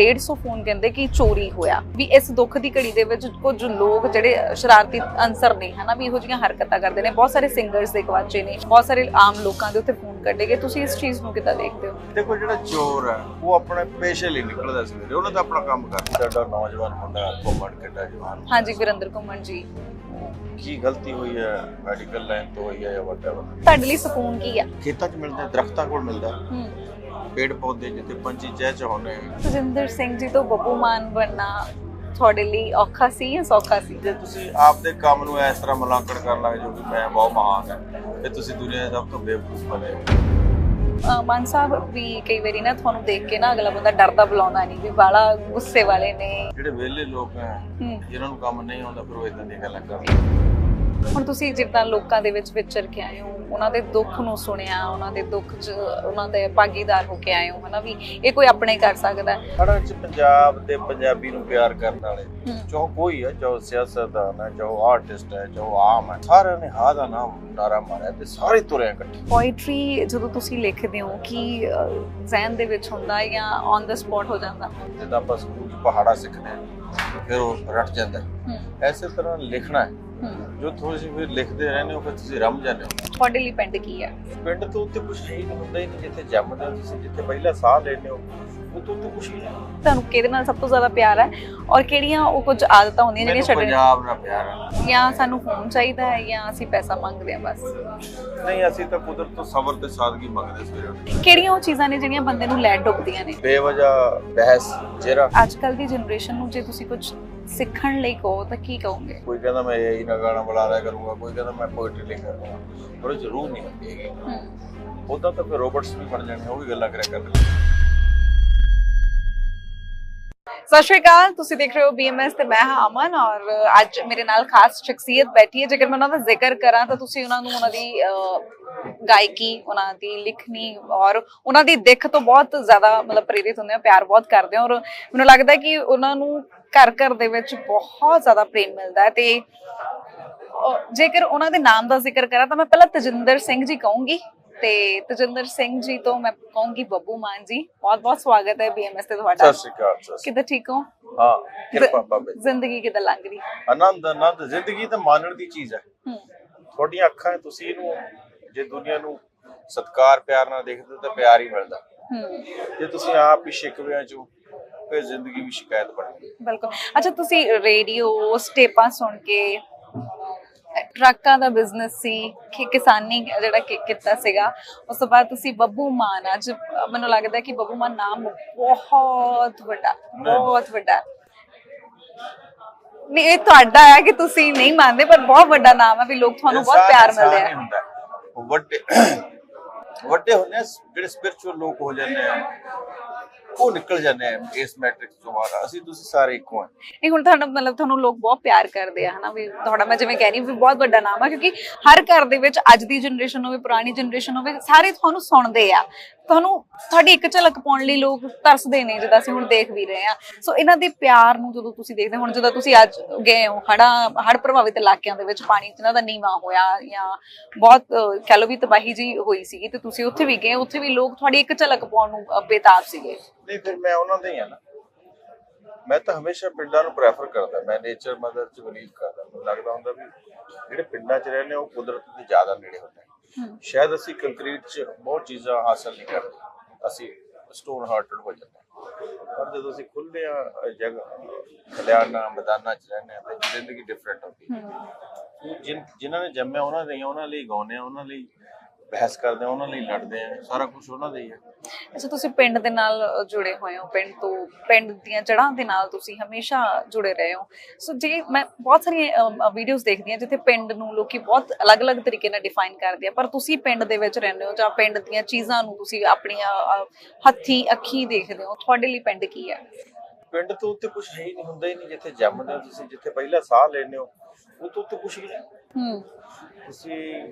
150 phone ਕਹਿੰਦੇ ਕਿ ਚੋਰੀ ਹੋਇਆ। ਵੀ ਇਸ ਦੁੱਖ ਦੀ ਘੜੀ ਦੇ ਵਿੱਚ ਕੁਝ ਲੋਕ ਜਿਹੜੇ ਸ਼ਰਾਰਤੀ ਅਨਸਰ ਨੇ ਹਨਾ ਵੀ ਇਹੋ ਜਿਹੀਆਂ ਹਰਕਤਾਂ ਕਰਦੇ ਨੇ। ਬਹੁਤ ਸਾਰੇ ਸਿੰਗਰਸ ਦੇ ਗਵਾਚੇ ਨੇ ਬਹੁਤ ਸਾਰੇ ਆਮ ਲੋਕਾਂ ਦੇ ਉੱਤੇ ਫੋਨ ਕੱਢੇ ਗਏ। ਤੁਸੀਂ ਇਸ ਚੀਜ਼ ਨੂੰ ਕਿੱਦਾਂ ਦੇਖਦੇ ਹੋ? ਦੇਖੋ ਜਿਹੜਾ ਚੋਰ ਹੈ ਉਹ ਆਪਣੇ ਪੇਸ਼ੇ ਲਈ ਨਿਕਲਦਾ ਸਵੇਰੇ। ਉਹਨੇ ਤਾਂ ਆਪਣਾ ਕੰਮ ਕਰਨਾ ਸਾਡਾ ਨੌਜਵਾਨ ਮੁੰਡਾ ਘੁੰਮਣ ਕਿੱਡਾ ਜਵਾਨ ਹਾਂਜੀ ਗੁਰਿੰਦਰ ਘੁੰਮਣ ਜੀ। ਕੀ ਗਲਤੀ ਹੋਈ ਹੈ? ਮੈਡੀਕਲ ਲਾਈਨ ਤੋਂ ਹੋਈ ਹੈ ਜਾਂ ਵਟਐਵਰ ਤੁਹਾਡੇ ਲਈ ਸਕੂਨ ਕੀ ਆ? ਖੇਤਾਂ 'ਚ ਮਿਲਦਾ ਦਰਖਤਾਂ ਕੋਲ ਮਿਲਦਾ। ਹੂੰ। ਪੇੜ ਪੌਦੇ ਜਿੱਥੇ ਪੰਛੀ ਚਹਿ ਚਹਾਉਂਦੇ ਸੁਜਿੰਦਰ ਸਿੰਘ ਜੀ ਤੋਂ ਬੱਬੂ ਮਾਨ ਬਣਨਾ ਤੁਹਾਡੇ ਲਈ ਔਖਾ ਸੀ ਜਾਂ ਸੌਖਾ ਸੀ? ਜੇ ਤੁਸੀਂ ਆਪਦੇ ਕੰਮ ਨੂੰ ਇਸ ਤਰ੍ਹਾਂ ਮੁਲਾਂਕਣ ਕਰਨ ਲੱਗ ਜਾਓ ਕਿ ਮੈਂ ਬਹੁਤ ਮਹਾਨ ਹਾਂ ਤੇ ਤੁਸੀਂ ਦੁਨੀਆ ਦੇ ਸਭ ਤੋਂ ਬੇਵਕੂਫ ਬਣੇ ਹੋ। ਮਾਨ ਸਾਹਿਬ ਵੀ ਕਈ ਵਾਰੀ ਨਾ ਤੁਹਾਨੂੰ ਦੇਖ ਕੇ ਨਾ ਅਗਲਾ ਬੰਦਾ ਡਰਦਾ ਬੁਲਾਉਂਦਾ ਨਹੀਂ ਵੀ ਬਾਲਾ ਗੁੱਸੇ ਵਾਲੇ ਨੇ। ਜਿਹੜੇ ਵਿਹਲੇ ਲੋਕ ਹੈ ਹੂੰ। ਜਿਨ੍ਹਾਂ ਨੂੰ ਕੰਮ ਨਹੀਂ ਆਉਂਦਾ ਫਿਰ ਉਹ ਇਦਾਂ ਦੀਆਂ ਗੱਲਾਂ ਕਰਦੇ ਹੁਣ ਤੁਸੀਂ ਜਿੱਦਾਂ ਲੋਕਾਂ ਦੇ ਵਿੱਚ ਵਿਚਰ ਕੇ ਆਏ ਹੋ ਉਹਨਾਂ ਦੇ ਦੁੱਖ ਨੂੰ ਸੁਣਿਆ ਉਹਨਾਂ ਦੇ ਦੁੱਖ 'ਚ ਉਹਨਾਂ ਦੇ ਭਾਗੀਦਾਰ ਹੋ ਕੇ ਆਏ ਹੋ ਹਨਾ ਵੀ ਇਹ ਕੋਈ ਆਪਣੇ ਕਰ ਸਕਦਾ ਹੈ? ਹਰ ਵਿੱਚ ਪੰਜਾਬ ਤੇ ਪੰਜਾਬੀ ਨੂੰ ਪਿਆਰ ਕਰਨ ਵਾਲੇ। ਚਾਹੋ ਕੋਈ ਹੈ ਚਾਹੋ ਸਿਆਸਤਦਾਨ ਹੈ ਚਾਹੋ ਆਰਟਿਸਟ ਹੈ ਚਾਹੋ ਆਮ ਹੈ ਸਾਰਿਆਂ ਨੇ ਹਾਂ ਦਾ ਨਾਮ ਨਾਰਾ ਮਾਰਿਆ ਤੇ ਸਾਰੇ ਤੁਰੇ ਇਕੱਠੇ। ਪੋਇਟਰੀ ਜਦੋਂ ਤੁਸੀਂ ਲਿਖਦੇ ਹੋ ਕਿ ਜ਼ਿਹਨ ਦੇ ਵਿੱਚ ਹੁੰਦਾ ਜਾਂ ਔਨ ਦਾ ਸਪੌਟ ਹੋ ਜਾਂਦਾ? ਜਿੱਦਾਂ ਆਪਾਂ ਸਕੂਲ ਪਹਾੜਾ ਸਿੱਖਦੇ ਹਾਂ ਫਿਰ ਉਹ ਰਟ ਜਾਂਦਾ ਐਸੇ ਤਰ੍ਹਾਂ ਲਿਖਣਾ ਹੂੰ। ਜੋ ਜਿਹੀ ਫਿਰ ਲਿਖਦੇ ਰਹਿੰਦੇ ਹੋ ਫਿਰ ਤੁਸੀਂ ਰਮ ਜਾਂਦੇ ਹੋ। ਤੁਹਾਡੇ ਲਈ ਪਿੰਡ ਕੀ ਹੈ? ਪਿੰਡ ਤੋਂ ਉੱਤੇ ਕੁਝ ਨਹੀਂ ਹੁੰਦਾ ਹੀ ਨਹੀਂ ਜਿੱਥੇ ਜੰਮਦੇ ਹੋ ਤੁਸੀਂ ਜਿੱਥੇ ਪਹਿਲਾ ਸਾਹ ਲੈਂਦੇ ਹੋ ਉਹ ਤੋਂ ਉੱਤੇ ਕੁਝ ਨਹੀਂ। ਤੁਹਾਨੂੰ ਕਿਹਦੇ ਨਾਲ ਸਭ ਤੋਂ ਜ਼ਿਆਦਾ ਪਿਆਰ ਹੈ? ਔਰ ਕਿਹੜੀਆਂ ਉਹ ਕੁਝ ਆਦਤਾਂ ਹੁੰਦੀਆਂ ਜਿਹੜੀਆਂ ਮੈਨੂੰ ਛੱਡਣੀਆਂ ਪੰਜਾਬ ਨਾਲ ਪਿਆਰ ਹੈ। ਜਾਂ ਸਾਨੂੰ ਫੋਨ ਚਾਹੀਦਾ ਹੈ ਜਾਂ ਅਸੀਂ ਪੈਸਾ ਮੰਗਦੇ ਹਾਂ ਬਸ? ਨਹੀਂ ਅਸੀਂ ਤਾਂ ਕੁਦਰਤ ਤੋਂ ਸਬਰ ਤੇ ਸਾਦਗੀ ਮੰਗਦੇ ਸਵੇਰੇ। ਕਿਹੜੀਆਂ ਉਹ ਚੀਜ਼ਾਂ ਨੇ ਜਿਹੜੀਆਂ ਬੰਦੇ ਨੂੰ ਲੈ ਡੁੱਬਦੀਆਂ ਨੇ? ਬੇਵਜ੍ਹਾ ਬਹਿਸ ਜਿਹੜਾ ਅੱਜ ਕੱਲ ਦੀ ਜਨਰੇਸ਼ਨ ਨੂੰ ਜੇ ਤੁਸੀਂ ਕੁਝ ਸਿੱਖਣ ਲਈ ਕਹੋ ਤਾਂ ਕੀ ਕਹੋਗੇ? ਕੋਈ ਕਹਿੰਦਾ ਮੈਂ ਇਹ ਨਾ ਗਾਣਾ ਬੁਲਾ ਲਿਆ ਕਰੂੰਗਾ ਕੋਈ ਕਹਿੰਦਾ ਮੈਂ ਪੋਇਟਰੀ ਲਿਖ ਕਰੂੰਗਾ। ਪਰ ਜ਼ਰੂਰ ਨਹੀਂ ਹੁੰਦੀ ਹੈਗੀ। ਉਦਾਂ ਤਾਂ ਫਿਰ ਰੋਬੋਟਸ ਵੀ ਬਣ ਜਾਣੇ ਉਹ ਵੀ ਗੱਲਾਂ ਕਰਿਆ ਕਰਦੇ ਸਤਿ ਸ਼੍ਰੀ ਅਕਾਲ ਤੁਸੀਂ ਦੇਖ ਰਹੇ ਹੋ ਬੀਐਮਐਸ ਤੇ ਮੈਂ ਹਾਂ ਅਮਨ ਔਰ ਅੱਜ ਮੇਰੇ ਨਾਲ ਖਾਸ ਸ਼ਖਸੀਅਤ ਬੈਠੀ ਹੈ। ਜੇਕਰ ਮੈਂ ਉਹਨਾਂ ਦਾ ਜ਼ਿਕਰ ਕਰਾਂ ਤਾਂ ਤੁਸੀਂ ਉਹਨਾਂ ਨੂੰ ਉਹਨਾਂ ਦੀ ਅਹ, ਗਾਇਕੀ ਉਹਨਾਂ ਦੀ ਲਿਖਣੀ ਔਰ ਉਹਨਾਂ ਦੀ ਦਿੱਖ ਤੋਂ ਬਹੁਤ ਜ਼ਿਆਦਾ ਮਤਲਬ ਪ੍ਰੇਰਿਤ ਹੁੰਦੇ ਹੋ ਪਿਆਰ ਬਹੁਤ ਕਰਦੇ ਹੋ ਔਰ ਮੈਨੂੰ ਲੱਗਦਾ ਕਿ ਉਹਨਾਂ ਨੂੰ ਘਰ ਘਰ ਦੇ ਵਿੱਚ ਬਹੁਤ ਜ਼ਿਆਦਾ ਪ੍ਰੇਮ ਮਿਲਦਾ ਹੈ। ਤੇ ਜੇਕਰ ਉਹਨਾਂ ਦੇ ਨਾਮ ਦਾ ਜ਼ਿਕਰ ਕਰਾਂ ਤਾਂ ਮੈਂ ਪਹਿਲਾਂ ਤਜਿੰਦਰ ਸਿੰਘ ਜੀ ਕਹੂੰਗੀ। ਤੇ ਤਜਿੰਦਰ ਸਿੰਘ ਜੀ ਤੋਂ ਮੈਂ ਕਹੂੰਗੀ ਬੱਬੂ ਮਾਨ ਜੀ। ਬਹੁਤ ਬਹੁਤ ਸਵਾਗਤ ਹੈ ਬੀਐਮਐਸ ਤੇ ਤੁਹਾਡਾ। ਸਤਿ ਸ਼੍ਰੀ ਅਕਾਲ ਸਤਿ ਸ਼੍ਰੀ ਕਿੱਦਾਂ ਠੀਕ ਹੋ? ਅਕਾਲ। ਹਾਂ ਕਿਰਪਾ ਬਾਬੇ ਦੀ। ਜ਼ਿੰਦਗੀ ਕਿੱਦਾਂ ਲੰਘ ਰਹੀ? ਆਨੰਦ ਆਨੰਦ। ਜ਼ਿੰਦਗੀ ਤਾਂ ਮਾਣਨ ਦੀ ਚੀਜ਼ ਹੈ। ਹੂੰ। ਤੁਹਾਡੀਆਂ ਅੱਖਾਂ 'ਚ ਤੁਸੀਂ ਇਹਨੂੰ ਜੇ ਦੁਨੀਆ ਨੂੰ ਸਤਕਾਰ ਪਿਆਰ ਨਾਲ ਦੇਖਦੇ ਹੋ ਤਾਂ ਪਿਆਰ ਹੀ ਮਿਲਦਾ। ਹੂੰ। ਜੇ ਤੁਸੀਂ ਆਪ ਹੀ ਸ਼ਿਕਵਿਆਂ 'ਚੋਂ ਫਿਰ ਜ਼ਿੰਦਗੀ ਵੀ ਸ਼ਿਕਾਇਤ ਬਣਦੀ ਬਿਲਕੁਲ। ਅੱਛਾ ਤੁਸੀਂ ਰੇਡੀਓ ਸਟੇਪਾਂ ਸੁਣ ਕੇ ਟਰੱਕਾਂ ਦਾ ਬਿਜ਼ਨਸ ਸੀ ਕਿ ਕਿਸਾਨੀ ਜਿਹੜਾ ਕੀਤਾ ਸੀਗਾ ਉਸ ਤੋਂ ਬਾਅਦ ਤੁਸੀਂ ਬੱਬੂ ਮਾਨ ਅੱਜ ਮੈਨੂੰ ਲੱਗਦਾ ਕਿ ਬੱਬੂ ਮਾਨ ਨਾਮ ਬਹੁਤ ਵੱਡਾ ਬਹੁਤ ਵੱਡਾ। ਨਹੀਂ ਇਹ ਤੁਹਾਡਾ ਹੈ ਕਿ ਤੁਸੀਂ ਨਹੀਂ ਮੰਨਦੇ ਪਰ ਬਹੁਤ ਵੱਡਾ ਨਾਮ ਹੈ ਵੀ ਲੋਕ ਤੁਹਾਨੂੰ ਬਹੁਤ ਪਿਆਰ ਮਿਲਦੇ ਆ ਵੱਡੇ ਵੱਡੇ ਹੁੰਦੇ ਜਿਹੜੇ ਸਪਿਰਚੁਅਲ ਲੋਕ ਹੋ ਜਾਂਦੇ ਆ। ਉਹ ਨਿਕਲ ਜਾਂਦੇ ਆ ਇਸ ਮੈਟ੍ਰਿਕਸ ਤੋਂ ਬਾਹਰ ਅਸੀਂ ਤੁਸੀਂ ਸਾਰੇ ਇੱਕੋ ਆ। ਨਹੀਂ ਹੁਣ ਤੁਹਾਡਾ ਮਤਲਬ ਤੁਹਾਨੂੰ ਲੋਕ ਬਹੁਤ ਪਿਆਰ ਕਰਦੇ ਆ ਹਨਾ? ਵੀ ਤੁਹਾਡਾ ਮੈਂ ਜਿਵੇਂ ਕਹਿ ਰਹੀ ਵੀ ਬਹੁਤ ਵੱਡਾ ਨਾਮ ਆ ਕਿਉਂਕਿ ਹਰ ਘਰ ਦੇ ਵਿੱਚ ਅੱਜ ਦੀ ਜਨਰੇਸ਼ਨ ਹੋਵੇ ਪੁਰਾਣੀ ਜਨਰੇਸ਼ਨ ਹੋਵੇ ਸਾਰੇ ਤੁਹਾਨੂੰ ਸੁਣਦੇ ਆ। ਤੁਹਾਨੂੰ ਤੁਹਾਡੀ ਇੱਕ ਝਲਕ ਪਾਉਣ ਲਈ ਲੋਕ ਤਰਸਦੇ ਨੇ ਜਿੱਦਾਂ ਅਸੀਂ ਹੁਣ ਦੇਖ ਵੀ ਰਹੇ ਆ। ਸੋ ਇਹਨਾਂ ਦੇ ਪਿਆਰ ਨੂੰ ਜਦੋਂ ਤੁਸੀਂ ਦੇਖਦੇ ਹੋ, ਹੁਣ ਜਦੋਂ ਤੁਸੀਂ ਅੱਜ ਗਏ ਹੋ ਹੜਾ ਹੜ ਪ੍ਰਭਾਵਿਤ ਇਲਾਕਿਆਂ ਦੇ ਵਿੱਚ ਪਾਣੀ ਜਿਨ੍ਹਾਂ ਦਾ ਨੀਵਾ ਹੋਇਆ ਜਾਂ ਬਹੁਤ ਕਹਿ ਲੋ ਵੀ ਤਬਾਹੀ ਜੀ ਹੋਈ ਸੀਗੀ ਤੇ ਤੁਸੀਂ ਉੱਥੇ ਵੀ ਗਏ ਉੱਥੇ ਵੀ ਲੋਕ ਤੁਹਾਡੀ ਇੱਕ ਝਲਕ ਪਾਉਣ ਨੂੰ ਬੇਤਾਬ ਸੀਗੇ। ਨਹੀਂ ਫਿਰ ਮੈਂ ਉਹਨਾਂ ਦਾ ਹੀ ਆ ਨਾ। ਮੈਂ ਤਾਂ ਹਮੇਸ਼ਾ ਪਿੰਡਾਂ ਨੂੰ ਪ੍ਰੈਫਰ ਕਰਦਾ। ਮੈਂ ਨੇਚਰ ਮਦਰ ਚ ਬਲੀਵ ਕਰਦਾ। ਮੈਨੂੰ ਲੱਗਦਾ ਹੁੰਦਾ ਵੀ ਜਿਹੜੇ ਪਿੰਡਾਂ 'ਚ ਰਹਿੰਦੇ ਉਹ ਕੁਦਰਤ ਦੇ ਜ਼ਿਆਦਾ ਨੇੜੇ ਹੁੰਦੇ ਸ਼ਾਇਦ ਅਸੀਂ ਕੰਕਰੀਟ 'ਚ ਬਹੁਤ ਚੀਜ਼ਾਂ ਹਾਸਲ ਨਹੀਂ ਕਰਦੇ। ਅਸੀਂ ਸਟੋਨ ਹਾਰਟਡ ਹੋ ਜਾਂਦੇ ਹਾਂ। ਪਰ ਜਦੋਂ ਅਸੀਂ ਖੁੱਲ੍ਹੇ ਆ ਜਗ੍ਹਾ ਖਲਿਆਣਾ ਮੈਦਾਨਾਂ 'ਚ ਰਹਿੰਦੇ ਆ ਤਾਂ ਜ਼ਿੰਦਗੀ ਡਿਫਰੈਂਟ ਹੁੰਦੀ ਹੈ ਹੂੰ। ਜਿਨ ਜਿਨ੍ਹਾਂ ਨੇ ਜੰਮਿਆ ਉਹਨਾਂ ਆ, ਉਹਨਾਂ ਲਈ ਗਾਉਂਦੇ ਆ ਉਹਨਾਂ ਲਈ ਬਹਿਸ ਕਰਦੇ ਆ ਉਹਨਾਂ ਲਈ ਲੜਦੇ ਆ ਸਾਰਾ ਕੁਝ ਉਹਨਾਂ ਦਾ ਹੀ ਹੈ ਅੱਛਾ ਤੁਸੀਂ ਪਿੰਡ ਦੇ ਨਾਲ ਜੁੜੇ ਹੋਏ ਹੋ ਪਿੰਡ ਤੋਂ ਪਿੰਡ ਦੀਆਂ ਜੜ੍ਹਾਂ ਦੇ ਨਾਲ ਤੁਸੀਂ ਹਮੇਸ਼ਾ ਜੁੜੇ ਰਹੇ ਹੋ। ਸੋ ਜੇ ਮੈਂ ਬਹੁਤ ਸਾਰੀਆਂ ਵੀਡੀਓਜ਼ ਦੇਖਦੀ ਹਾਂ ਜਿੱਥੇ ਪਿੰਡ ਨੂੰ ਲੋਕੀ ਬਹੁਤ ਅਲੱਗ-ਅਲੱਗ ਤਰੀਕੇ ਨਾਲ ਡਿਫਾਈਨ ਕਰਦੇ ਆ ਪਰ ਤੁਸੀਂ ਪਿੰਡ ਦੇ ਵਿੱਚ ਰਹਿੰਦੇ ਹੋ ਜਾਂ ਪਿੰਡ ਦੀਆਂ ਚੀਜ਼ਾਂ ਨੂੰ ਤੁਸੀਂ ਆਪਣੀਆਂ ਹੱਥੀਂ ਅੱਖੀਂ ਦੇਖਦੇ ਹੋ ਤੁਹਾਡੇ ਲਈ ਪਿੰਡ ਕੀ ਹੈ? ਪਿੰਡ ਤੋਂ ਉੱਤੇ ਕੁਝ ਹੈ ਹੀ ਨਹੀਂ ਹੁੰਦਾ ਹੀ ਨਹੀਂ ਜਿੱਥੇ ਜੰਮਦੇ ਹੋ ਤੁਸੀਂ ਜਿੱਥੇ ਪਹਿਲਾ ਸਾਹ ਲੈਂਦੇ ਹੋ ਉਹ ਤੋਂ ਉੱਤੇ ਕੁਝ ਨਹੀਂ। ਤੁਸੀਂ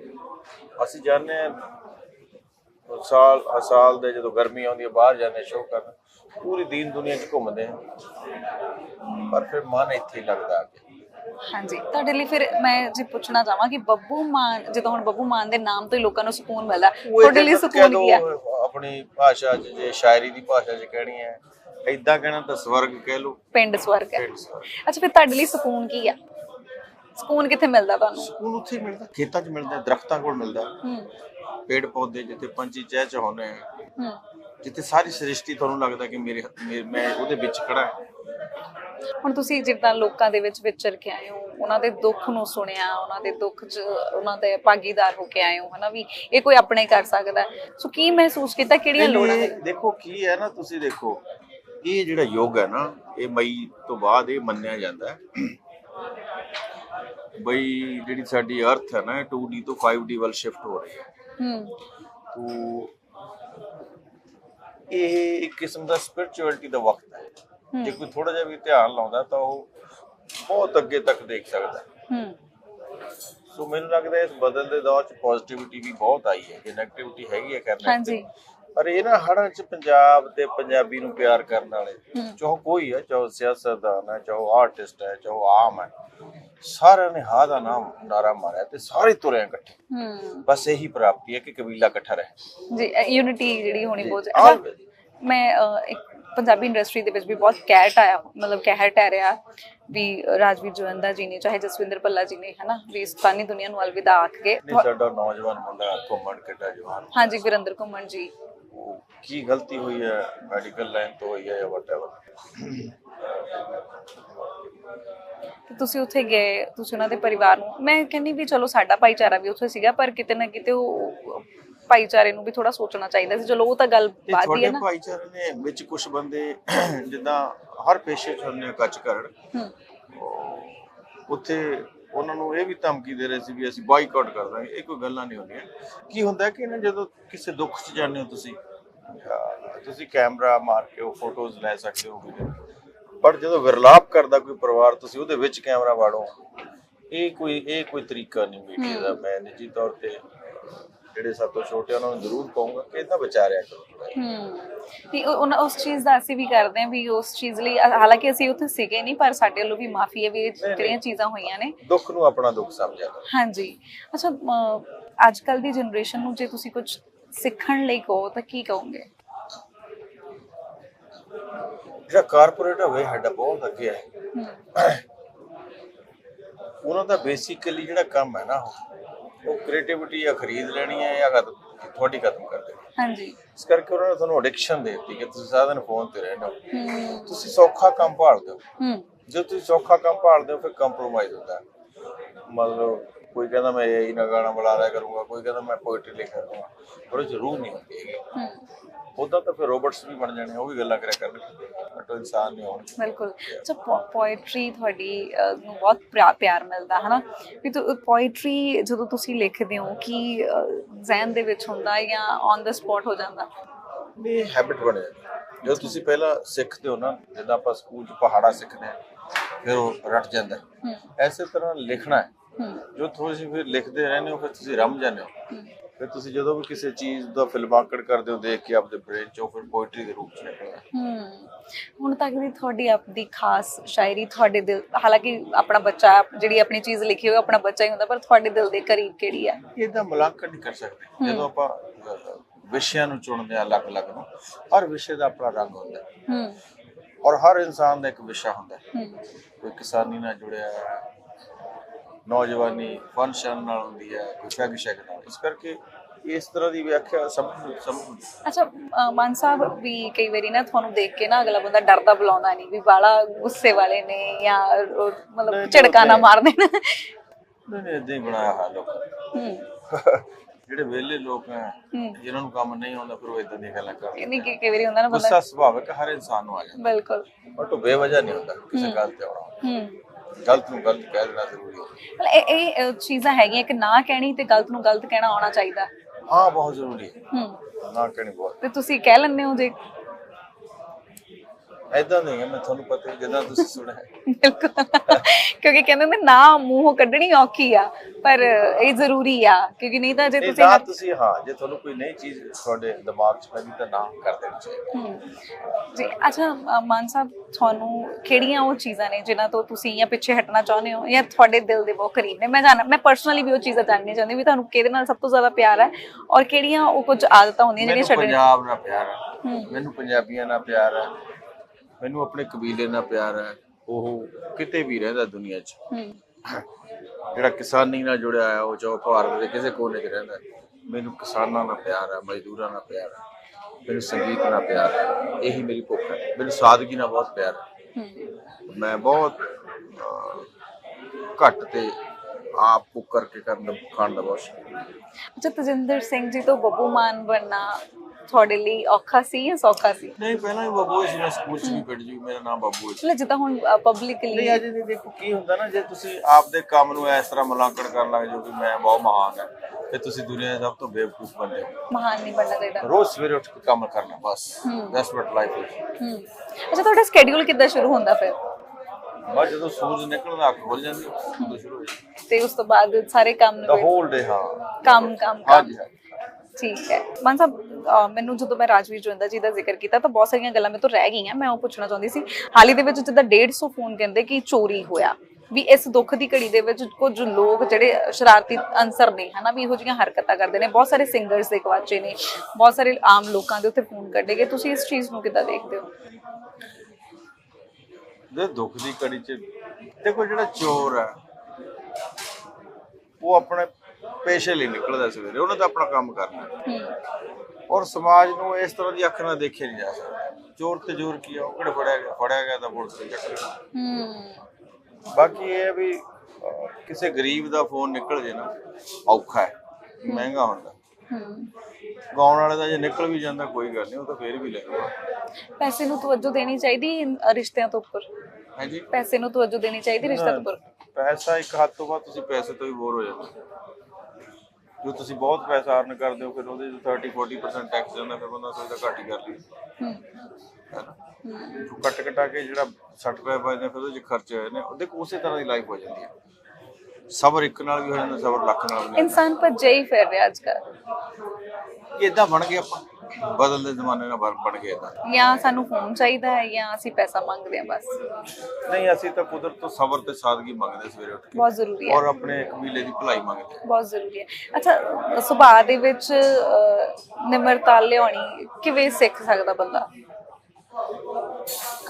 ਅਸੀਂ ਜਾਂਦੇ ਹਾਂ ਸਾਲ ਸਾਲ ਦੇ ਜਦੋਂ ਗਰਮੀ ਆਉਂਦੀ ਹੈ ਬਾਹਰ ਜਾਂਦੇ ਸ਼ੋਅ ਕਰਨ ਪੂਰੀ ਦੀਨ ਦੁਨੀਆ 'ਚ ਘੁੰਮਦੇ ਹਾਂ। ਪਰ ਫਿਰ ਮਨ ਇੱਥੇ ਹੀ ਲੱਗਦਾ ਆ ਕੇ। ਹਾਂਜੀ। ਤੁਹਾਡੇ ਲਈ ਫਿਰ ਮੈਂ ਜੇ ਪੁੱਛਣਾ ਚਾਹਾਂ ਕਿ ਬੱਬੂ ਮਾਨ ਜਦੋਂ ਹੁਣ ਬੱਬੂ ਮਾਨ ਦੇ ਨਾਮ ਤੋਂ ਹੀ ਲੋਕਾਂ ਨੂੰ ਸਕੂਨ ਮਿਲਦਾ ਤੁਹਾਡੇ ਲਈ ਸਕੂਨ ਕੀ ਹੈ ਆਪਣੀ ਭਾਸ਼ਾ 'ਚ ਜੇ ਸ਼ਾਇਰੀ ਦੀ ਭਾਸ਼ਾ 'ਚ ਕਹਿਣੀ ਹੈ ਐਦਾਂ ਕਹਿਣਾ ਤਾਂ ਸਵਰਗ ਕਹਿ ਲਓ। ਪਿੰਡ ਸਵਰਗ ਹੈ। ਅੱਛਾ ਫਿਰ ਤੁਹਾਡੇ ਲਈ ਸਕੂਨ ਕੀ ਆ? ਸਕੂਨ ਕਿੱਥੇ ਮਿਲਦਾ ਤੁਹਾਨੂੰ? ਸਕੂਨ ਉੱਥੇ ਹੀ ਮਿਲਦਾ। ਖੇਤਾਂ 'ਚ ਮਿਲਦਾ ਦਰਖਤਾਂ ਕੋਲ ਮਿਲਦਾ। ਹੂੰ। ਪੇੜ ਪੌਦੇ ਜਿੱਥੇ ਪੰਛੀ ਚਹਿ ਚਹਾਉਂਦੇ ਆ। ਹੂੰ। ਜਿੱਥੇ ਸਾਰੀ ਸ੍ਰਿਸ਼ਟੀ ਤੁਹਾਨੂੰ ਲੱਗਦਾ ਕਿ ਮੇਰੇ ਮੇ- ਉਹਦੇ ਵਿੱਚ ਖੜਾ ਹਾਂ। ਹੁਣ ਤੁਸੀਂ ਜਿੱਦਾਂ ਲੋਕਾਂ ਦੇ ਵਿੱਚ ਵਿਚਰ ਕੇ ਆਏ ਹੋ ਉਹਨਾਂ ਦੇ ਦੁੱਖ ਨੂੰ ਸੁਣਿਆ ਉਹਨਾਂ ਦੇ ਦੁੱਖ 'ਚ ਉਹਨਾਂ ਦੇ ਭਾਗੀਦਾਰ ਹੋ ਕੇ ਆਏ ਹੋ ਹਨਾ ਵੀ ਇਹ ਕੋਈ ਆਪਣੇ ਕਰ ਸਕਦਾ। ਸੋ ਕੀ ਮਹਿਸੂਸ ਕੀਤਾ ਕਿਹੜੀਆਂ ਲੋੜਾਂ ਦੇਖੋ ਕੀ ਹੈ ਨਾ ਤੁਸੀਂ ਦੇਖੋ ਇਹ ਜਿਹੜਾ ਯੁੱਗ ਹੈ ਨਾ ਇਹ ਮਈ ਤੋਂ ਬਾਅਦ ਇਹ ਮੰਨਿਆ ਜਾਂਦਾ ਹੈ। ਬਈ ਜਿਹੜੀ ਸਾਡੀ ਅਰਥ ਹੈ ਨਾ ਇਹ 2D ਤੋਂ 5D ਵੱਲ ਸ਼ਿਫਟ ਹੋ ਰਹੀ ਹੈ। ਹੂੰ। ਤੋ ਇਹ ਇੱਕ ਕਿਸਮ ਦਾ ਸਪਿਰਚੁਅਲਿਟੀ ਦਾ ਵਕਤ ਹੈ। ਜੇ ਕੋਈ ਥੋੜਾ ਜਿਹਾ ਵੀ ਧਿਆਨ ਲਾਉਂਦਾ ਤਾਂ ਉਹ ਬਹੁਤ ਅੱਗੇ ਤੱਕ ਦੇਖ ਸਕਦਾ। ਹੈ। ਸੋ ਮੈਨੂੰ ਲੱਗਦਾ ਇਸ ਬਦਲਦੇ ਦੌਰ ਚ ਪੋਜ਼ਿਟਿਵਿਟੀ ਵੀ ਬਹੁਤ ਆਈ ਹੈ। ਕਿ ਨੈਗੇਟਿਵਿਟੀ ਹੈਗੀ ਹੈ ਕਰਨਾ ਹਾਂਜੀ। ਪਰ ਇਹ ਨਾ ਹੜਾਂ ਚ ਪੰਜਾਬ ਤੇ ਪੰਜਾਬੀ ਨੂੰ ਪਿਆਰ ਕਰਨ ਵਾਲੇ। ਚਾਹੇ ਕੋਈ ਹੈ ਚਾਹੇ ਸਿਆਸਤਦਾਨ ਹੈ ਚਾਹੇ ਆਰਟਿਸਟ ਹੈ ਚਾਹੇ ਆਮ ਹੈ ਸਾਰਿਆਂ ਨੇ ਹਾਂ ਦਾ ਨਾਮ ਨਾਰਾ ਮਾਰਿਆ ਤੇ ਸਾਰੇ ਤੁਰੇ ਇਕੱਠੇ ਬਸ ਇਹੀ ਪ੍ਰਾਪਤੀ ਹੈ ਕਿ ਕਬੀਲਾ ਇਕੱਠਾ ਰਹੇ ਜੀ ਯੂਨਿਟੀ ਜਿਹੜੀ ਹੋਣੀ ਬਹੁਤ ਅੱਛਾ। ਮੈਂ ਇੱਕ ਪੰਜਾਬੀ ਇੰਡਸਟਰੀ ਦੇ ਵਿੱਚ ਵੀ ਬਹੁਤ ਕਹਿਟ ਆਇਆ ਮਤਲਬ ਕਹਿਟ ਆ ਰਿਹਾ ਵੀ ਰਾਜਵੀਰ ਜਵੰਦਾ ਜੀ ਨੇ ਚਾਹੇ ਜਸਵਿੰਦਰ ਪੱਲਾ ਜੀ ਨੇ ਹਨਾ ਵੀ ਇਸ ਫਾਨੀ ਦੁਨੀਆ ਨੂੰ ਅਲਵਿਦਾ ਆਖ ਕੇ ਸਾਡਾ ਨੌਜਵਾਨ ਮੁੰਡਾ ਘੁੰਮਣ ਕਿੱਡਾ ਜਵਾਨ ਹਾਂਜੀ ਗੁਰਿੰਦਰ ਘੁੰਮਣ ਜੀ ਉਹ ਕੀ ਗਲਤੀ ਹੋਈ ਹੈ? ਮੈਡੀਕਲ ਲਾਈਨ ਤੋਂ ਹੋਈ ਹੈ ਜਾਂ ਵਟਐਵਰ ਤੁਸੀਂ ਉੱਥੇ ਗਏ ਤੁਸੀਂ ਉਹਨਾਂ ਦੇ ਪਰਿਵਾਰ ਨੂੰ। ਮੈਂ ਕਹਿੰਨੀ ਵੀ ਚਲੋ ਸਾਡਾ ਭਾਈਚਾਰਾ ਵੀ ਉੱਥੇ ਸੀਗਾ ਪਰ ਕਿਤੇ ਨਾ ਕਿਤੇ ਉਹ ਭਾਈਚਾਰੇ ਨੂੰ ਵੀ ਥੋੜਾ ਸੋਚਣਾ ਚਾਹੀਦਾ ਸੀ। ਚਲੋ ਉਹ ਤਾਂ ਗੱਲ ਬਾਤ ਹੀ ਹੈ ਨਾ। ਭਾਈਚਾਰੇ ਨੇ ਵਿੱਚ ਕੁਝ ਬੰਦੇ ਜਿੱਦਾਂ ਹਰ ਪੇਸ਼ੇ ਚ ਹੁੰਦੇ ਕੱਚ ਕਰਨ ਉੱਥੇ ਉਹਨਾਂ ਨੂੰ ਇਹ ਵੀ ਧਮਕੀ ਦੇ ਰਹੇ ਸੀ ਵੀ ਅਸੀਂ ਬਾਈਕਾਟ ਕਰ ਦਾਂਗੇ ਇਹ ਕੋਈ ਗੱਲਾਂ ਨਹੀਂ ਹੁੰਦੀਆਂ। ਕੀ ਹੁੰਦਾ ਕਿ ਨਾ ਜਦੋਂ ਕਿਸੇ ਦੁੱਖ 'ਚ ਜਾਂਦੇ ਹੋ ਤੁਸੀਂ? ਤੁਸੀਂ ਕੈਮਰਾ ਮਾਰ ਕੇ ਉਹ ਫੋਟੋਜ਼ ਲੈ ਸਕਦੇ ਹੋ ਵੀਡੀਓ ਪਰ ਜਦੋਂ ਵਿਰਲਾਪ ਕਰਦਾ ਕੋਈ ਪਰਿਵਾਰ ਤੁਸੀਂ ਉਹਦੇ ਵਿੱਚ ਕੈਮਰਾ ਵਾੜੋ। ਇਹ ਕੋਈ ਇਹ ਕੋਈ ਤਰੀਕਾ ਨਹੀਂ ਮੀਡੀਆ ਦਾ। ਮੈਂ ਨਿੱਜੀ ਤੌਰ ਤੇ ਜਿਹੜੇ ਸਭ ਤੋਂ ਛੋਟੇ ਉਹਨਾਂ ਨੂੰ ਜ਼ਰੂਰ ਕਹੂੰਗਾ ਕਿ ਇਹਨਾਂ ਵਿਚਾਰਿਆ ਕਰੋ। ਹੂੰ। ਤੇ ਉਹ- ਉਹਨਾਂ ਉਸ ਚੀਜ਼ ਦਾ ਅਸੀਂ ਵੀ ਕਰਦੇ ਹਾਂ ਵੀ ਉਸ ਚੀਜ਼ ਲਈ ਹਾਲਾਂਕਿ ਅਸੀਂ ਉੱਥੇ ਸੀਗੇ ਨਹੀਂ ਪਰ ਸਾਡੇ ਵੱਲੋਂ ਵੀ ਮਾਫੀ ਹੈ ਵੀ ਜਿਹੜੀਆਂ ਚੀਜ਼ਾਂ ਹੋਈਆਂ ਨੇ। ਦੁੱਖ ਨੂੰ ਆਪਣਾ ਦੁੱਖ ਸਮਝਿਆ ਕਰੋ ਹਾਂਜੀ। ਅੱਛਾ ਅੱਜ ਕੱਲ ਦੀ ਜਨਰੇਸ਼ਨ ਨੂੰ ਜੇ ਤੁਸੀਂ ਕੁਝ ਸਿੱਖਣ ਲਈ ਕਹੋ ਤਾਂ ਕੀ ਕਹੋਗੇ? ਜਿਹੜਾ ਕਾਰਪੋਰੇਟ ਹੋਵੇ ਸਾਡਾ ਬਹੁਤ ਅੱਗੇ ਹੈ। ਹੂੰ। ਉਹਨਾਂ ਦਾ ਬੇਸਿਕਲੀ ਜਿਹੜਾ ਕੰਮ ਹੈ ਨਾ ਉਹ- ਕ੍ਰੀਏਟੀਵਿਟੀ ਜਾਂ ਖਰੀਦ ਲੈਣੀ ਹੈ ਜਾਂ ਖਤਮ ਤੁਹਾਡੀ ਖਤਮ ਕਰ ਦੇਣੀ ਹਾਂਜੀ। ਇਸ ਕਰਕੇ ਉਹਨਾਂ ਨੇ ਤੁਹਾਨੂੰ ਐਡਿਕਸ਼ਨ ਦੇ ਦਿੱਤੀ ਕਿ ਤੁਸੀਂ ਸਾਰਾ ਦਿਨ ਫੋਨ ਤੇ ਹੂੰ। ਤੁਸੀਂ ਸੌਖਾ ਕੰਮ ਭਾਲਦੇ ਹੋ। ਜੇ ਤੁਸੀਂ ਸੌਖਾ ਕੰਮ ਭਾਲਦੇ ਹੋ ਫਿਰ ਕੰਪਰੋਮਾਈਜ਼ ਹੁੰਦਾ। ਮਤਲਬ ਕੋਈ ਕਹਿੰਦਾ ਮੈਂ ਇਹ ਨਾ ਗਾਣਾ ਬੁਲਾ ਲਿਆ ਕਰੂੰਗਾ ਕੋਈ ਕਹਿੰਦਾ ਮੈਂ ਪੋਇਟਰੀ ਲਿਖਿਆ ਕਰੂੰਗਾ ਪਰ ਜ਼ਰੂਰ ਨਹੀਂ ਹੁੰਦੀ ਹੈਗੀ। ਹੂੰ। ਉਦਾਂ ਤਾਂ ਫਿਰ ਰੋਬੋਟਸ ਵੀ ਬਣ ਜਾਣੇ ਉਹ ਵੀ ਗੱਲਾਂ ਕਰਿਆ ਕਰਨਗੇ। ਉਹ ਇਨਸਾਨ ਨਹੀਂ ਹੋਣਗੇ। ਬਿਲਕੁਲ। ਅੱਛਾ ਪੋਇਟਰੀ ਤੁਹਾਡੀ ਨੂੰ ਬਹੁਤ ਪਿਆ- ਪਿਆਰ ਮਿਲਦਾ ਹੈ ਨਾ ਵੀ ਤੂੰ ਪੋਇਟਰੀ ਜਦੋਂ ਤੁਸੀਂ ਲਿਖਦੇ ਹੋ ਕੀ ਜ਼ਿਹਨ ਦੇ ਵਿੱਚ ਹੁੰਦਾ ਜਾਂ ਔਨ ਦਾ ਸਪੌਟ ਹੋ ਜਾਂਦਾ? ਇਹ ਹੈਬਿਟ ਬਣ ਜਾਂਦੀ। ਜਦੋਂ ਤੁਸੀਂ ਪਹਿਲਾਂ ਸਿੱਖਦੇ ਹੋ ਨਾ ਜਿੱਦਾਂ ਆਪਾਂ ਸਕੂਲ 'ਚ ਪਹਾੜਾ ਸਿੱਖਦੇ ਹਾਂ ਫਿਰ ਉਹ ਰਟ ਜਾਂਦਾ। ਐਸੇ ਤਰ੍ਹਾਂ ਲਿਖਣਾ ਹੂੰ। ਜੋ ਤੁਸੀਂ ਫਿਰ ਲਿਖਦੇ ਰਹਿੰਦੇ ਹੋ ਫਿਰ ਤੁਸੀਂ ਰਮ ਜਾਂਦੇ ਹੋ। ਫਿਰ ਤੁਸੀਂ ਜਦੋਂ ਵੀ ਕਿਸੇ ਚੀਜ਼ ਦਾ ਫਿਲਮਾਂਕੜ ਕਰਦੇ ਹੋ ਦੇਖ ਕੇ ਆਪਦੇ ਬ੍ਰੇਨ 'ਚੋਂ ਫਿਰ ਪੋਇਟਰੀ ਦੇ ਰੂਪ 'ਚ ਨਿਕਲਦਾ ਹੈ। ਹੁਣ ਤੱਕ ਦੀ ਤੁਹਾਡੀ ਆਪਦੀ ਖਾਸ ਸ਼ਾਇਰੀ ਤੁਹਾਡੇ ਦਿਲ ਹਾਲਾਂਕਿ ਆਪਣਾ ਬੱਚਾ ਜਿਹੜੀ ਆਪਣੀ ਚੀਜ਼ ਲਿਖੀ ਹੋਈ ਆਪਣਾ ਬੱਚਾ ਹੀ ਹੁੰਦਾ ਪਰ ਤੁਹਾਡੇ ਦਿਲ ਦੇ ਕਰੀਬ ਕਿਹੜੀ ਆ ਇਹਦਾ ਮੁਲਾਂਕਣ ਨਹੀਂ ਕਰ ਸਕਦੇ। ਜਦੋਂ ਆਪਾਂ ਵਿਸ਼ਿਆਂ ਨੂੰ ਚੁਣਦੇ ਹਾਂ ਅਲੱਗ-ਅਲੱਗ ਨੂੰ ਹਰ ਵਿਸ਼ੇ ਦਾ ਆਪਣਾ ਰੰਗ ਹੁੰਦਾ। ਹੈ। ਔਰ ਹਰ ਇਨਸਾਨ ਦਾ ਇੱਕ ਵਿਸ਼ਾ ਹੁੰਦਾ। ਕੋਈ ਕਿਸਾਨੀ ਨਾਲ ਜੁੜਿਆ ਹੈ ਨੌਜਵਾਨੀ ਫੰਕਸ਼ਨ ਨਾਲ ਹੁੰਦੀ ਹੈ ਕੋਈ ਪੈਗ ਸ਼ੈਗ ਨਾਲ। ਇਸ ਕਰਕੇ ਇਸ ਤਰ੍ਹਾਂ ਦੀ ਵਿਆਖਿਆ ਸਮਝ ਹੈ। ਅੱਛਾ ਮਾਨ ਸਾਹਿਬ ਵੀ ਕਈ ਵਾਰੀ ਨਾ ਤੁਹਾਨੂੰ ਦੇਖ ਕੇ ਨਾ ਅਗਲਾ ਬੰਦਾ ਡਰਦਾ ਬੁਲਾਉਂਦਾ ਨਹੀਂ ਵੀ ਬਾਲਾ ਗੁੱਸੇ ਵਾਲੇ ਨੇ ਜਾਂ ਮਤਲਬ ਝੜਕਾ ਨਾ ਨਹੀਂ। ਮਾਰਦੇ ਨੇ। ਨਹੀਂ ਨਹੀਂ ਇਦਾਂ ਹੀ ਬਣਾਇਆ ਹਾਲ ਲੋਕਾਂ। ਹੂੰ। ਜਿਹੜੇ ਵਿਹਲੇ ਲੋਕ ਹੂੰ ਜਿਨ੍ਹਾਂ ਨੂੰ ਕੰਮ ਨਹੀਂ ਆਉਂਦਾ ਫਿਰ ਉਹ ਇਦਾਂ ਦੀਆਂ ਗੱਲਾਂ ਕਰਦੇ ਨਹੀਂ ਕਿ ਕਈ ਵਾਰੀ ਹੁੰਦਾ ਨਾ ਬੰਦਾ ਗੁੱਸਾ ਸੁਭਾਵਿਕ ਹਰ ਇਨਸਾਨ ਨੂੰ ਆ ਜਾਂਦਾ। ਬਿਲਕੁਲ। ਬਟ ਉਹ ਬੇਵਜ੍ਹਾ ਨਹੀਂ ਹੁੰਦਾ ਕਿਸੇ ਗੱਲ ਤੇ ਆਉਣਾ ਹੂੰ। ਗਲਤ ਨੂੰ ਗਲਤ ਕਹਿ ਦੇਣਾ ਜ਼ਰੂਰੀ ਹੈ। ਇਹ ਇਹ ਚੀਜ਼ਾਂ ਹੈਗੀਆਂ ਕਿ ਨਾ ਕਹਿਣੀ ਤੇ ਗਲਤ ਨੂੰ ਗਲਤ ਕਹਿਣਾ ਆਉਣਾ ਚਾਹੀਦਾ। ਹਾਂ ਬਹੁਤ ਜ਼ਰੂਰੀ ਹੈ। ਹੂੰ। ਨਾ ਕਹਿਣੀ ਬਹੁਤ। ਤੇ ਤੁਸੀਂ ਕਹਿ ਲੈਂਦੇ ਹੋ ਜੇ ਐਦਾਂ ਨਹੀਂ ਹੈ ਮੈਂ ਤੁਹਾਨੂੰ ਪਤਾ ਜਿੱਦਾਂ ਤੁਸੀਂ ਸੁਣਿਆ। ਬਿਲਕੁਲ। ਕਿਉਂਕਿ ਕਹਿੰਦੇ ਨੇ ਨਾ ਮੂੰਹੋਂ ਕੱਢਣੀ ਔਖੀ ਆ ਪਰ ਇਹ ਜ਼ਰੂਰੀ ਆ ਕਿਉਂਕਿ ਨਹੀਂ ਤਾਂ ਜੇ ਤੁਸੀਂ ਨਾ ਤੁਸੀਂ ਹਾਂ ਜੇ ਤੁਹਾਨੂੰ ਕੋਈ ਨਈ ਚੀਜ਼ ਤੁਹਾਡੇ ਦਿਮਾਗ 'ਚ ਪੈਂਦੀ ਤਾਂ ਨਾ ਕਰ ਦੇਣੀ ਚਾਹੀਦੀ। ਜੀ ਅੱਛਾ ਮਾਨ ਸਾਹਿਬ ਤੁਹਾਨੂੰ ਕਿਹੜੀਆਂ ਉਹ ਚੀਜ਼ਾਂ ਨੇ ਜਿਨ੍ਹਾਂ ਤੋਂ ਤੁਸੀਂ ਜਾਂ ਪਿੱਛੇ ਹਟਣਾ ਚਾਹੁੰਦੇ ਹੋ ਜਾਂ ਤੁਹਾਡੇ ਦਿਲ ਦੇ ਬਹੁਤ ਕਰੀਬ ਨੇ? ਮੈਂ ਜਾਣਾ ਮੈਂ ਪਰਸਨਲੀ ਵੀ ਉਹ ਚੀਜ਼ਾਂ ਜਾਣਨੀ ਚਾਹੁੰਦੀ ਵੀ ਤੁਹਾਨੂੰ ਕਿਹਦੇ ਨਾਲ ਸਭ ਤੋਂ ਜ਼ਿਆਦਾ ਪਿਆਰ ਹੈ ਔਰ ਕਿਹੜੀਆਂ ਉਹ ਕੁਝ ਆਦਤਾਂ ਹੁੰਦੀਆਂ ਜਿਹੜੀਆਂ ਮੈਨੂੰ ਛੱਡਣ ਪੰਜਾਬ ਨਾਲ ਪਿਆਰ ਹੂੰ। ਮੈਨੂੰ ਪੰਜਾਬੀਆਂ ਨਾਲ ਪਿਆਰ ਹੈ ਮੈਨੂੰ ਆਪਣੇ ਕਬੀਲੇ ਨਾਲ ਪਿਆਰ ਹੈ। ਉਹ ਕਿਤੇ ਵੀ ਰਹਿੰਦਾ ਦੁਨੀਆ 'ਚ। ਜਿਹੜਾ ਕਿਸਾਨੀ ਨਾਲ ਜੁੜਿਆ ਹੈ ਉਹ ਚਾਹੇ ਭਾਰਤ ਦੇ ਕਿਸੇ ਕੋਨੇ 'ਚ ਰਹਿੰਦਾ। ਮੈਨੂੰ ਕਿਸਾਨਾਂ ਨਾਲ ਪਿਆਰ ਹੈ ਮਜ਼ਦੂਰਾਂ ਨਾਲ ਪਿਆਰ ਹੈ। ਮੈਨੂੰ ਸੰਗੀਤ ਨਾਲ ਪਿਆਰ ਹੈ। ਇਹੀ ਮੇਰੀ ਭੁੱਖ ਹੈ। ਮੈਨੂੰ ਸਾਦਗੀ ਨਾਲ ਬਹੁਤ ਪਿਆਰ ਹੈ। ਮੈਂ ਬਹੁਤ ਘੱਟ ਤੇ ਆਪ ਕੁੱਕ ਕਰਕੇ ਕਰਨ ਦਾ ਖਾਣ ਦਾ ਬਹੁਤ ਸ਼ੌਕੀਨ ਹਾਂ। ਅੱਛਾ ਤਜਿੰਦਰ ਸਿੰਘ ਜੀ ਤੋਂ ਬੱਬੂ ਮਾਨ ਬਣਨਾ ਤੁਹਾਡੇ ਲਈ ਔਖਾ ਸੀ ਜਾਂ ਸੌਖਾ ਸੀ? ਨਹੀਂ ਪਹਿਲਾਂ ਹੀ ਬੱਬੂ ਸੀ ਮੈਂ ਸਕੂਲ 'ਚ ਵੀ ਪੜ੍ਹ ਜੀ ਮੇਰਾ ਨਾਮ ਬੱਬੂ ਚਲੋ ਜਿੱਦਾਂ ਹੁਣ ਪਬਲਿਕਲੀ ਨਹੀਂ ਅਜੇ ਨਹੀਂ ਦੇਖੋ ਕੀ ਹੁੰਦਾ ਨਾ ਜੇ ਤੁਸੀਂ ਆਪਦੇ ਕੰਮ ਨੂੰ ਇਸ ਤਰ੍ਹਾਂ ਮੁਲਾਂਕਣ ਕਰਨ ਲੱਗ ਜਾਓ ਕਿ ਮੈਂ ਬਹੁਤ ਮਹਾਨ ਹਾਂ ਤੇ ਤੁਸੀਂ ਦੁਨੀਆ ਦੇ ਸਭ ਤੋਂ ਬੇਵਕੂਫ ਬੰਦੇ ਹੋ। ਮਹਾਨ ਨਹੀਂ ਬਣਨਾ ਚਾਹੀਦਾ। ਰੋਜ਼ ਸਵੇਰੇ ਉੱਠ ਕੇ ਕੰਮ ਕਰਨਾ ਬਸ। ਦੈਟਸ ਵਾਟ ਲਾਈਫ ਇਜ਼ ਹੂੰ। ਅੱਛਾ ਤੁਹਾਡਾ ਸਕੇਡਿਊਲ ਕਿੱਦਾਂ ਸ਼ੁਰੂ ਹੁੰਦਾ ਫਿਰ? ਬਸ ਜਦੋਂ ਸੂਰਜ ਨਿਕਲਦਾ ਅੱਖ ਖੁੱਲ ਜਾਂਦੀ ਉਦੋਂ ਸ਼ੁਰੂ ਹੋ ਜਾਂਦੀ। ਤੇ ਉਸ ਤੋਂ ਬਾਅਦ ਸਾਰੇ ਕੰਮ ਦਾ ਨਿਬੜ ਹੋਲ ਡੇ ਹਾਂ। ਕੰਮ ਕੰਮ ਕੰਮ। ਹਾਂਜੀ। ਠੀਕ ਹੈ। ਮਾਨ ਸਾਹਿਬ ਮੈਨੂੰ ਜਦੋਂ ਮੈਂ ਰਾਜਵੀਰ ਜਵੰਦਾ ਜੀ ਦਾ ਜ਼ਿਕਰ ਕੀਤਾ ਤਾਂ ਬਹੁਤ ਸਾਰੀਆਂ ਗੱਲਾਂ ਮੇਰੇ ਤੋਂ ਰਹਿ ਗਈਆਂ। ਮੈਂ ਉਹ ਪੁੱਛਣਾ ਚਾਹੁੰਦੀ ਸੀ, ਹਾਲ ਦੇ ਵਿੱਚ ਜਿੱਦਾਂ 150 ਫੋਨ ਕਹਿੰਦੇ ਕਿ ਚੋਰੀ ਹੋਇਆ, ਵੀ ਇਸ ਦੁੱਖ ਦੀ ਘੜੀ ਦੇ ਵਿੱਚ ਕੁਝ ਲੋਕ ਜਿਹੜੇ ਸ਼ਰਾਰਤੀ ਅਨਸਰ ਨੇ, ਹਨਾ, ਵੀ ਇਹੋ ਜਿਹੀਆਂ ਹਰਕਤਾਂ ਕਰਦੇ ਨੇ। ਬਹੁਤ ਸਾਰੇ ਸਿੰਗਰਸ ਦੇ ਗਵਾਚੇ ਨੇ, ਬਹੁਤ ਸਾਰੇ ਆਮ ਲੋਕਾਂ ਦੇ ਉੱਤੇ ਫੋਨ ਕੱਢੇ ਗਏ। ਤੁਸੀਂ ਇਸ ਚੀਜ਼ ਨੂੰ ਕਿੱਦਾਂ ਦੇਖਦੇ ਹੋ? ਦੇ ਦੁੱਖ ਦੀ ਕੜੀ 'ਚ ਦੇਖੋ ਜਿਹੜਾ ਚੋਰ ਹੈ, ਉਹ ਆਪਣੇ ਪੇਸ਼ੇ ਲਈ ਨਿਕਲਦਾ ਸਵੇਰੇ ਉਹਨੇ ਤਾਂ ਆਪਣਾ ਕੰਮ ਕਰਨਾ। ਹੂੰ। ਔਰ ਸਮਾਜ ਨੂੰ ਇਸ ਤਰ੍ਹਾਂ ਦੀ ਅੱਖ ਨਾਲ ਦੇਖਿਆ ਨਹੀਂ ਜਾ ਸਕਦਾ। ਚੋਰ ਤੇ ਜ਼ੋਰ ਕੀ ਆ ਉਹ ਕਿਹੜੇ ਫੜਿਆ ਗਿਆ ਫੜਿਆ ਗਿਆ ਤਾਂ ਪੁਲਿਸ ਨੇ ਚੱਕ ਲਿਆ ਹੂੰ। ਬਾਕੀ ਇਹ ਵੀ ਕਿਸੇ ਗਰੀਬ ਦਾ ਫੋਨ ਨਿਕਲ ਜੇ ਨਾ ਔਖਾ ਹੈ ਮਹਿੰਗਾ ਹੁੰਦਾ। ਹੂੰ। ਗਾਉਣ ਵਾਲੇ ਦਾ ਜੇ ਨਿਕਲ ਵੀ ਜਾਂਦਾ ਕੋਈ ਗੱਲ ਨਹੀਂ ਉਹ ਤਾਂ ਫੇਰ ਵੀ ਲੈ ਲਊਗਾ ਪੈਸੇ ਨੂੰ ਤਵੱਜੋ ਦੇਣੀ ਚਾਹੀਦੀ ਰਿਸ਼ਤਿਆਂ ਤੋਂ ਉੱਪਰ। ਹਾਂਜੀ? ਪੈਸੇ ਨੂੰ ਤਵੱਜੋ ਦੇਣੀ ਚਾਹੀਦੀ ਰਿਸ਼ਤਿਆਂ ਤੋਂ ਉੱਪਰ। ਪੈਸਾ ਇੱਕ ਹੱਦ ਤੋਂ ਬਾਅਦ ਤੁਸੀਂ ਪੈਸੇ ਤੋਂ ਹੀ ਬੋਰ ਹੋ ਜਾਂਦੇ ਜੋ ਤੁਸੀਂ ਬਹੁਤ ਪੈਸਾ ਅਰਨ ਕਰਦੇ ਹੋ ਫਿਰ ਉਹਦੇ 'ਚ 30 40% ਟੈਕਸ ਜਾਂਦਾ ਫਿਰ ਬੰਦਾ ਸੋਚਦਾ ਘੱਟ ਹੀ ਕਰ ਲਈ ਹੂੰ। ਕੱਟ ਕਟਾ ਕੇ ਜਿਹੜਾ 60 ਰੁਪਏ ਬਚਦੇ ਫਿਰ ਉਹਦੇ 'ਚ ਖਰਚ ਹੋਏ ਨੇ ਉਹਦੇ ਉਸੇ ਤਰ੍ਹਾਂ ਦੀ ਲਾਈਫ ਹੋ ਜਾਂਦੀ ਹੈ। ਸਬਰ ਇੱਕ ਨਾਲ ਵੀ ਹੋ ਜਾਂਦਾ ਸਬਰ ਲੱਖ ਨਾਲ ਵੀ ਇਨਸਾਨ ਭੱਜਿਆ ਹੀ ਫਿਰ ਰਿਹਾ ਅੱਜ ਕੱਲ੍ਹ। ਇਦਾਂ ਬਣ ਗਏ ਆਪਾਂ। ਬਦਲਦੇ ਜ਼ਮਾਨੇ ਨਾਲ ਬਣ ਬਣ ਗਏ ਇਦਾਂ ਜਾਂ ਸਾਨੂੰ ਫੋਨ ਚਾਹੀਦਾ ਹੈ ਜਾਂ ਅਸੀਂ ਪੈਸਾ ਮੰਗਦੇ ਹਾਂ ਬਸ। ਨਹੀਂ ਅਸੀਂ ਤਾਂ ਕੁਦਰਤ ਤੋਂ ਸਬਰ ਤੇ ਸਾਦਗੀ ਮੰਗਦੇ ਸਵੇਰੇ ਉੱਠ ਕੇ। ਬਹੁਤ ਜ਼ਰੂਰੀ ਹੈ। ਔਰ ਆਪਣੇ ਕਬੀਲੇ ਦੀ ਭਲਾਈ ਮੰਗਦੇ ਬਹੁਤ ਜ਼ਰੂਰੀ ਹੈ। ਅੱਛਾ ਸੁਭਾਅ ਦੇ ਵਿੱਚ ਨਿਮਰਤਾ ਲਿਆਉਣੀ ਕਿਵੇਂ ਸਿੱਖ ਸਕਦਾ ਬੰਦਾ?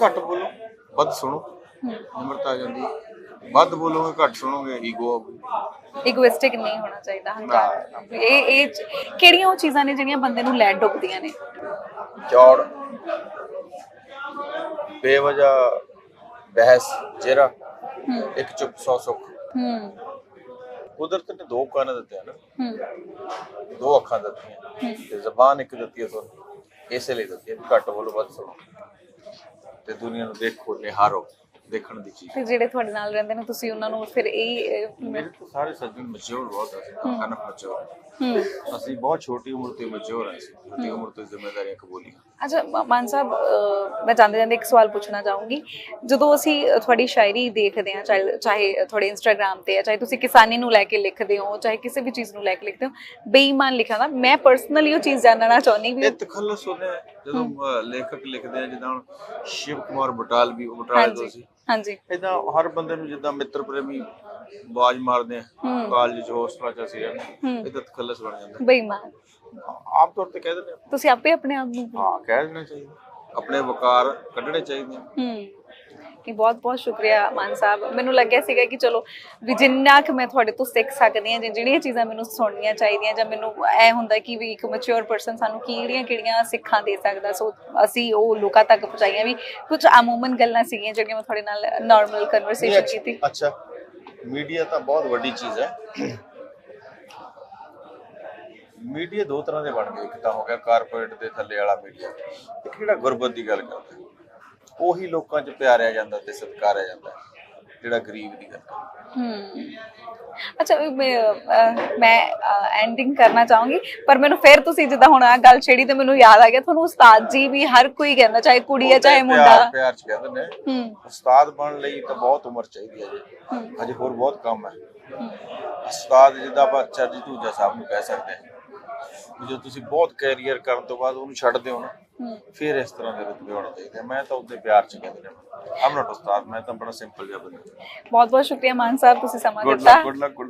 ਘੱਟ ਬੋਲੋ ਵੱਧ ਸੁਣੋ। ਨਿਮਰਤਾ ਆ ਜਾਂਦੀ। ਵੱਧ ਬੋਲੋਗੇ ਘੱਟ ਸੁਣੋਗੇ ਈਗੋ ਇਗੋਇਸਟਿਕ ਨਹੀਂ ਹੋਣਾ ਚਾਹੀਦਾ ਹੰਕਾਰ। ਇਹ ਇਹ ਚ- ਕਿਹੜੀਆਂ ਉਹ ਚੀਜ਼ਾਂ ਨੇ ਜਿਹੜੀਆਂ ਬੰਦੇ ਨੂੰ ਲੈ ਡੁੱਬਦੀਆਂ ਨੇ? ਚੌੜ ਬੇਵਜਾ ਬਹਿਸ ਹੂੰ। ਇੱਕ ਚੁੱਪ ਸੌ ਸੁੱਖ। ਹੂੰ। ਕੁਦਰਤ ਨੇ ਦੋ ਕੰਨ ਦਿੱਤੇ ਹਨ ਹੂੰ। ਦੋ ਅੱਖਾਂ ਦਿੱਤੀਆਂ। ਤੇ ਜ਼ਬਾਨ ਇੱਕ ਦਿੱਤੀ ਹੈ ਤੁਹਾਨੂੰ। ਇਸੇ ਲਈ ਦਿੱਤੀ ਹੈ ਵੀ ਘੱਟ ਬੋਲੋ ਵੱਧ ਸੁਣੋ। ਤੇ ਦੁਨੀਆ ਨੂੰ ਦੇਖੋ ਨਿਹਾਰੋ। ਦੇਖਣ ਦੀ ਚੀਜ਼। ਤੇ ਜਿਹੜੇ ਤੁਹਾਡੇ ਨਾਲ ਰਹਿੰਦੇ ਨੇ ਤੁਸੀਂ ਉਹਨਾਂ ਨੂੰ ਫਿਰ ਇਹ ਮੇਰੇ ਤੋਂ ਸਾਰੇ ਸੱਜਣ ਮੈਚੁਰ ਬਹੁਤ ਆ ਹਨ ਮੈਚੁਰ ਹੂੰ। ਅਸੀਂ ਬਹੁਤ ਛੋਟੀ ਉਮਰ ਤੋਂ ਮੈਚੁਰ ਹਾਂ ਅਸੀਂ। ਛੋਟੀ ਉਮਰ ਤੋਂ ਜ਼ਿੰਮੇਵਾਰੀਆਂ ਕਬੂਲੀਆਂ। ਅੱਛਾ ਮਾਨ ਸਾਹਿਬ ਮੈਂ ਜਾਂਦੇ ਜਾਂਦੇ ਇੱਕ ਸਵਾਲ ਪੁੱਛਣਾ ਚਾਹੂੰਗੀ। ਜਦੋਂ ਅਸੀਂ ਤੁਹਾਡੀ ਸ਼ਾਇਰੀ ਦੇਖਦੇ ਹਾਂ ਚਾਹੇ ਤੁਹਾਡੇ ਇੰਸਟਾਗ੍ਰam ਤੇ ਹੈ ਚਾਹੇ ਤੁਸੀਂ ਕਿਸਾਨੀ ਨੂੰ ਲੈ ਕੇ ਲਿਖਦੇ ਹੋ ਚਾਹੇ ਕਿਸੇ ਵੀ ਚੀਜ਼ ਨੂੰ ਲੈ ਕੇ ਲਿਖਦੇ ਹੋ ਬੇਈਮਾਨ ਲਿਖਿਆ ਨਾ ਮੈਂ ਪਰਸਨਲੀ ਉਹ ਚੀਜ਼ ਜਾਣਨਾ ਚਾਹੁੰਦੀ ਵੀ ਇਹ ਤਖੱਲਸ ਹੁੰਦਾ ਜਦੋਂ ਲੇਖਕ ਲਿਖਦੇ ਆ ਜਿੱਦਾਂ ਸ਼ਿਵ ਕੁਮਾਰ ਬਟਾਲ ਵੀ ਉਹ ਬਟਾਲੇ ਤੋਂ ਸੀ। ਹਾਂਜੀ। ਇਦਾਂ ਹਰ ਬੰਦੇ ਨੂੰ ਜਿੱਦਾਂ ਮਿੱਤਰ ਪ੍ਰੇਮੀ ਬਾਜ ਮਾਰਦੇ ਆ ਕਾਲਜ ਚ ਹੋਸਟਲਾਂ ਚ ਅਸੀਂ ਰਹਿੰਦੇ ਇਦਾਂ ਤਖੱਲਸ ਬਣ ਜਾਂਦਾ। ਬੇਈਮਾਨ। ਆਮ ਤੌਰ ਤੇ ਕਹਿ ਦਿੰਦੇ ਆ। ਤੁਸੀਂ ਆਪੇ ਆਪਣੇ ਆਪ ਨੂੰ ਹਾਂ ਕਹਿ ਦੇਣਾ ਚਾਹੀਦਾ। ਆਪਣੇ ਵਕਾਰ ਕੱਢਣੇ ਚਾਹੀਦੇ ਆ। ਹੂੰ। ਕਿ ਬਹੁਤ ਬਹੁਤ ਸ਼ੁਕਰੀਆ ਮਾਨ ਸਾਹਿਬ। ਮੈਨੂੰ ਲੱਗਿਆ ਸੀਗਾ ਕਿ ਚਲੋ ਵੀ ਜਿੰਨਾ ਕਿ ਮੈਂ ਤੁਹਾਡੇ ਤੋਂ ਸਿੱਖ ਸਕਦੀ ਹਾਂ ਜਾਂ ਜਿਹੜੀਆਂ ਚੀਜ਼ਾਂ ਮੈਨੂੰ ਸੁਣਨੀਆਂ ਚਾਹੀਦੀਆਂ ਜਾਂ ਮੈਨੂੰ ਐ ਹੁੰਦਾ ਕਿ ਵੀ ਇੱਕ ਮੈਚੁਰ ਪਰਸਨ ਸਾਨੂੰ ਕਿਹੜੀਆਂ ਕਿਹੜੀਆਂ ਸਿੱਖਾਂ ਦੇ ਸਕਦਾ। ਸੋ ਅਸੀਂ ਉਹ ਲੋਕਾਂ ਤੱਕ ਪਹੁੰਚਾਈਆਂ ਵੀ। ਕੁਝ ਅਮੂਮਨ ਗੱਲਾਂ ਸੀਗੀਆਂ ਜਿਹੜੀਆਂ ਮੈਂ ਤੁਹਾਡੇ ਨਾਲ ਨਾਰਮਲ ਕਨਵਰਸੇਸ਼ਨ ਕੀਤੀ। ਅੱਛਾ। ਮੀਡੀਆ ਤਾਂ ਬਹੁਤ ਵੱਡੀ ਚੀਜ਼ ਹੈ। ਮੀਡੀਆ ਦੋ ਤਰ੍ਹਾਂ ਦੇ ਬਣ ਗਏ। ਇੱਕ ਤਾਂ ਹੋ ਗਿਆ ਕਾਰਪੋਰੇਟ ਦੇ ਥੱਲੇ ਵਾਲਾ ਮੀਡੀਆ ਇੱਕ ਜਿਹੜਾ ਗੁਰਬਤ ਦੀ ਗੱਲ ਕਰਦਾ। ਹੈ। ਉਹੀ ਲੋਕਾਂ 'ਚ ਪਿਆਰਿਆ ਜਾਂਦਾ ਤੇ ਸਤਿਕਾਰਿਆ ਜਾਂਦਾ ਜਿਹੜਾ ਗਰੀਬ ਦੀ ਗੱਲ ਹੂੰ। ਅੱਛਾ ਮੈਂ ਐਂਡਿੰਗ ਕਰਨਾ ਚਾਹੂੰਗੀ ਪਰ ਮੈਨੂੰ ਫਿਰ ਤੁਸੀਂ ਜਿੱਦਾਂ ਹੁਣ ਆ ਗੱਲ ਛੇੜੀ ਤੇ ਮੈਨੂੰ ਯਾਦ ਆ ਗਿਆ ਤੁਹਾਨੂੰ ਉਸਤਾਦ ਜੀ ਵੀ ਹਰ ਕੋਈ ਕਹਿੰਦਾ ਚਾਹੇ ਕੁੜੀ ਹੈ ਚਾਹੇ ਮੁੰਡਾ। ਪਿਆਰ 'ਚ ਕਹਿੰਦੇ ਨੇ। ਹੂੰ। ਉਸਤਾਦ ਬਣਨ ਲਈ ਤਾਂ ਬਹੁਤ ਉਮਰ ਚਾਹੀਦੀ ਹੈ ਜੀ। ਅਜੇ ਹੋਰ ਬਹੁਤ ਕੰਮ ਹੈ। ਉਸਤਾਦ ਜਿੱਦਾਂ ਆਪਾਂ ਚਰਜੀ ਧੂਜਾ ਸਾਹਿਬ ਨੂੰ ਕਹਿ ਸਕਦੇ ਹਾਂ ਜੋ ਤੁਸੀਂ ਬਹੁਤ ਕੈਰੀਅਰ ਕਰਨ ਤੋਂ ਬਾਅਦ ਉਹਨੂੰ ਛੱਡਦੇ ਹੋ ਨਾ ਫਿਰ ਇਸ ਤਰ੍ਹਾਂ ਦੇ ਰੁਤਬੇ ਹੋਣੇ ਚਾਹੀਦੇ। ਮੈਂ ਤਾਂ ਉਹਦੇ ਪਿਆਰ ਚ ਕਹਿੰਦੇ ਨੇ ਆਮ ਨਾਟ ਉਸਤਾਦ ਮੈਂ ਤਾਂ ਬੜਾ ਸਿੰਪਲ ਜਿਹਾ ਬੰਦਾ। ਬਹੁਤ ਬਹੁਤ ਸ਼ੁਕਰੀਆ ਮਾਨ ਸਾਹਿਬ ਤੁਸੀਂ ਸਮਾਂ ਦਿੱਤਾ। Good luck good